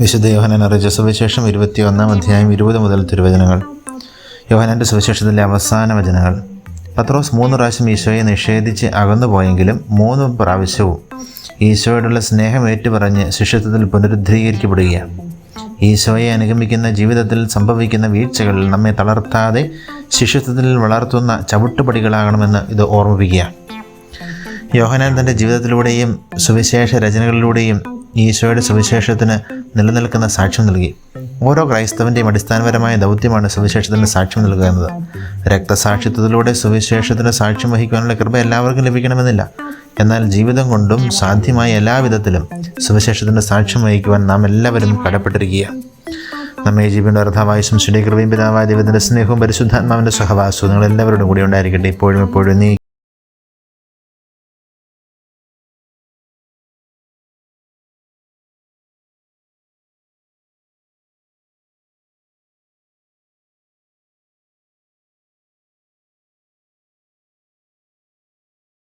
വിശുദ്ധ യോഹനൻ അറിയിച്ച സുവിശേഷം ഇരുപത്തിയൊന്നാം അധ്യായം ഇരുപത് മുതൽ തിരുവചനങ്ങൾ. യോഹനന്റെ സുവിശേഷത്തിലെ അവസാന വചനങ്ങൾ. പത്രോസ് മൂന്ന് പ്രാവശ്യം ഈശോയെ നിഷേധിച്ച് അകന്നുപോയെങ്കിലും മൂന്ന് പ്രാവശ്യവും ഈശോയോടുള്ള സ്നേഹം ഏറ്റുപറഞ്ഞ് ശിഷ്യത്വത്തിൽ പുനരുദ്ധരീകരിക്കപ്പെടുകയാണ്. ഈശോയെ അനുഗമിക്കുന്ന ജീവിതത്തിൽ സംഭവിക്കുന്ന വീഴ്ചകളിൽ നമ്മെ തളർത്താതെ ശിഷ്യത്വത്തിൽ വളർത്തുന്ന ചവിട്ടുപടികളാകണമെന്ന് ഇത് ഓർമ്മിപ്പിക്കുകയാണ്. യോഹനാൻ തന്റെ ജീവിതത്തിലൂടെയും സുവിശേഷ രചനകളിലൂടെയും ഈശോയുടെ സുവിശേഷത്തിന് നിലനിൽക്കുന്ന സാക്ഷ്യം നൽകി. ഓരോ ക്രൈസ്തവന്റെയും അടിസ്ഥാനപരമായ ദൗത്യമാണ് സുവിശേഷത്തിന് സാക്ഷ്യം നൽകുക എന്നത്. രക്തസാക്ഷിത്വത്തിലൂടെ സുവിശേഷത്തിന് സാക്ഷ്യം വഹിക്കാനുള്ള കൃപ എല്ലാവർക്കും ലഭിക്കണമെന്നില്ല. എന്നാൽ ജീവിതം കൊണ്ടും സാധ്യമായ എല്ലാവിധത്തിലും സുവിശേഷത്തിന്റെ സാക്ഷ്യം വഹിക്കുവാൻ നാം എല്ലാവരും കടപ്പെട്ടിരിക്കുക നമ്മെ ജീവന്റെ അർത്ഥമായ ശംസുடைய കൃപയും പിതാവായ ദൈവത്തിന്റെ സ്നേഹവും പരിശുദ്ധാത്മാവിന്റെ സഹവാസവും നിങ്ങൾ എല്ലാവരോടും കൂടി ഉണ്ടായിരിക്കട്ടെ. ഇപ്പോഴും എപ്പോഴും നീ